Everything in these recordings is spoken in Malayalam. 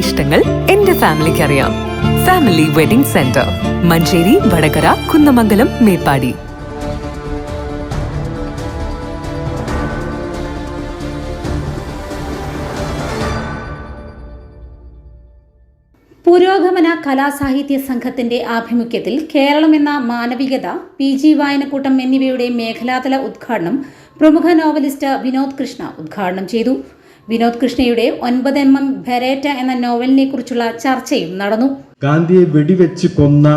ഇഷ്ടങ്ങൾ എന്റെ ഫാമിലിക്ക് അറിയാം family wedding centre Manjeri Vadakara Kunnamangalam Meppadi. പുരോഗമന കലാസാഹിത്യ സംഘത്തിന്റെ ആഭിമുഖ്യത്തിൽ കേരളം എന്ന മാനവികത പി ജി വായനക്കൂട്ടം എന്നിവയുടെ മേഖലാതല ഉദ്ഘാടനം പ്രമുഖ നോവലിസ്റ്റ് വിനോദ് കൃഷ്ണ ഉദ്ഘാടനം ചെയ്തു. വിനോദ് കൃഷ്ണയുടെ ഒൻപത് എം എം ഭരേറ്റ എന്ന നോവലിനെ കുറിച്ചുള്ള ചർച്ചയും നടന്നു. ഗാന്ധിയെ വെടിവെച്ച് കൊന്ന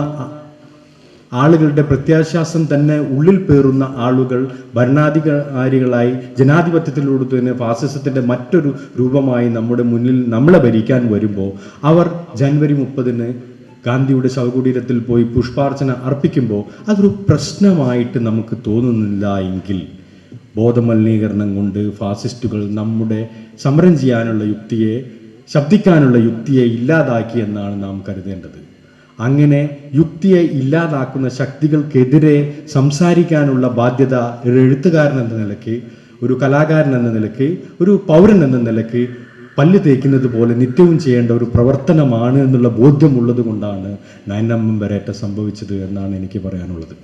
ആളുകളുടെ പ്രത്യാശ്വാസം തന്നെ ഉള്ളിൽ പേറുന്ന ആളുകൾ ഭരണാധികാരികളായി ജനാധിപത്യത്തിലൂടെ തന്നെ ഫാസിസത്തിന്റെ മറ്റൊരു രൂപമായി നമ്മുടെ മുന്നിൽ നമ്മളെ ഭരിക്കാൻ വരുമ്പോൾ അവർ ജനുവരി മുപ്പതിന് ഗാന്ധിയുടെ ശവകുടീരത്തിൽ പോയി പുഷ്പാർച്ചന അർപ്പിക്കുമ്പോൾ അതൊരു പ്രശ്നമായിട്ട് നമുക്ക് തോന്നുന്നില്ല എങ്കിൽ ബോധമലിനീകരണം കൊണ്ട് ഫാസിസ്റ്റുകൾ നമ്മുടെ സമരം ചെയ്യാനുള്ള യുക്തിയെ ശബ്ദിക്കാനുള്ള യുക്തിയെ ഇല്ലാതാക്കി എന്നാണ് നാം കരുതേണ്ടത്. അങ്ങനെ യുക്തിയെ ഇല്ലാതാക്കുന്ന ശക്തികൾക്കെതിരെ സംസാരിക്കാനുള്ള ബാധ്യത ഒരു എഴുത്തുകാരൻ എന്ന നിലയ്ക്ക് ഒരു കലാകാരൻ എന്ന നിലയ്ക്ക് ഒരു പൗരൻ എന്ന നിലയ്ക്ക് പല്ല് തേക്കുന്നത് പോലെ നിത്യവും ചെയ്യേണ്ട ഒരു പ്രവർത്തനമാണ് എന്നുള്ള ബോധ്യമുള്ളത് കൊണ്ടാണ് നയനമ്മം വരേറ്റ സംഭവിച്ചത് എന്നാണ് എനിക്ക് പറയാനുള്ളത്.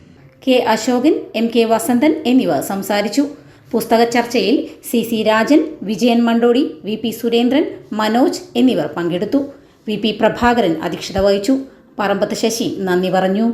K Ashokan M K Vasanthan എന്നിവർ സംസാരിച്ചു. പുസ്തക ചർച്ചയിൽ C C Rajan Vijayan Mandodi V P Surendran Manoj എന്നിവർ പങ്കെടുത്തു. വി പി പ്രഭാകരൻ അധ്യക്ഷത വഹിച്ചു. പറമ്പത്ത് ശശി നന്ദി പറഞ്ഞു.